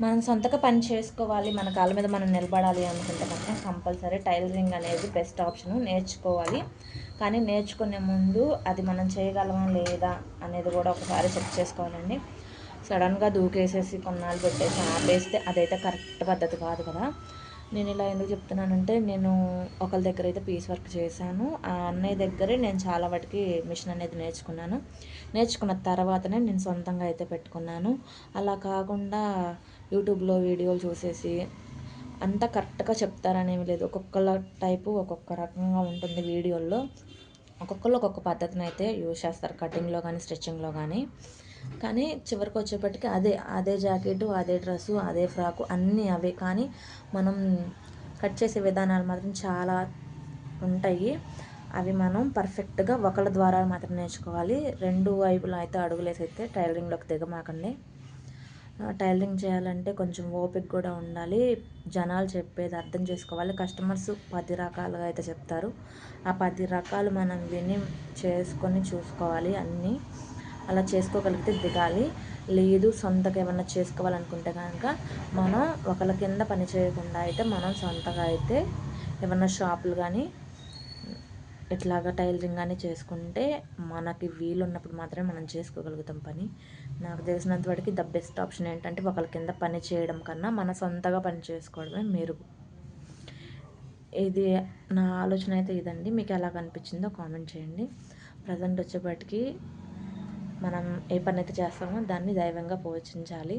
మనం సొంతగా పని చేసుకోవాలి మన కాళ్ళ మీద మనం నిలబడాలి అనుకుంటే మాత్రం కంపల్సరీ టైలరింగ్ అనేది బెస్ట్ ఆప్షన్. నేర్చుకోవాలి. కానీ నేర్చుకునే ముందు అది మనం చేయగలమా లేదా అనేది కూడా ఒకసారి చెక్ చేసుకోవాలండి. సడన్గా దూకేసేసి కొన్నాళ్ళు పెట్టేసి ఆపేస్తే అదైతే కరెక్ట్ పద్ధతి కాదు కదా. నేను ఇలా ఎందుకు చెప్తున్నానంటే నేను ఒకరి దగ్గర అయితే పీస్ వర్క్ చేశాను. ఆ అన్నయ్య దగ్గరే నేను చాలా వాటికి మిషన్ అనేది నేర్చుకున్నాను. నేర్చుకున్న తర్వాతనే నేను సొంతంగా అయితే పెట్టుకున్నాను. అలా కాకుండా యూట్యూబ్లో వీడియోలు చూసేసి అంతా కరెక్ట్గా చెప్తారనేమి లేదు. ఒక్కొక్కల టైపు ఒక్కొక్క రకంగా ఉంటుంది వీడియోల్లో. ఒక్కొక్కరు ఒక్కొక్క పద్ధతిని అయితే యూజ్ చేస్తారు. కటింగ్లో కానీ స్టిచ్చింగ్లో కానీ కానీ చివరికి వచ్చేప్పటికి అదే అదే జాకెట్ అదే డ్రెస్సు అదే ఫ్రాకు అన్నీ అవే. కానీ మనం కట్ చేసే విధానాలు మాత్రం చాలా ఉంటాయి. అవి మనం పర్ఫెక్ట్గా ఒకళ్ళ ద్వారా మాత్రం నేర్చుకోవాలి. రెండు వైపులా అయితే అడుగులేసైతే టైలరింగ్లోకి దిగమాకండి. టైలరింగ్ చేయాలంటే కొంచెం ఓపిక కూడా ఉండాలి. జనాలు చెప్పేది అర్థం చేసుకోవాలి. కస్టమర్స్ పది రకాలుగా అయితే చెప్తారు. ఆ పది రకాలు మనం విని చేసుకొని చూసుకోవాలి అన్నీ. అలా చేసుకోగలిగితే దిగాలి. లేదు సొంతగా ఏమన్నా చేసుకోవాలనుకుంటే కనుక మనం ఒకళ్ళ కింద పని చేయకుండా అయితే మనం సొంతగా అయితే ఏమన్నా షాపులు కానీ ఇట్లాగా టైలరింగ్ కానీ చేసుకుంటే మనకి వీలు ఉన్నప్పుడు మాత్రమే మనం చేసుకోగలుగుతాం పని. నాకు తెలిసినంత వరకు ద బెస్ట్ ఆప్షన్ ఏంటంటే ఒకళ్ళ కింద పని చేయడం కన్నా మన సొంతగా పని చేసుకోవడమే మెరుగు. ఇది నా ఆలోచన అయితే ఇదండి. మీకు ఎలా కనిపించిందో కామెంట్ చేయండి. ప్రజెంట్ వచ్చేప్పటికి మనం ఏ పని అయితే చేస్తామో దాన్ని దైవంగా పోషించాలి.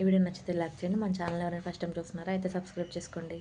ఈ వీడియో నచ్చితే లైక్ చేయండి. మన ఛానల్ ఎవరైనా ఫస్ట్ టైం చూస్తున్నారా అయితే సబ్స్క్రైబ్ చేసుకోండి.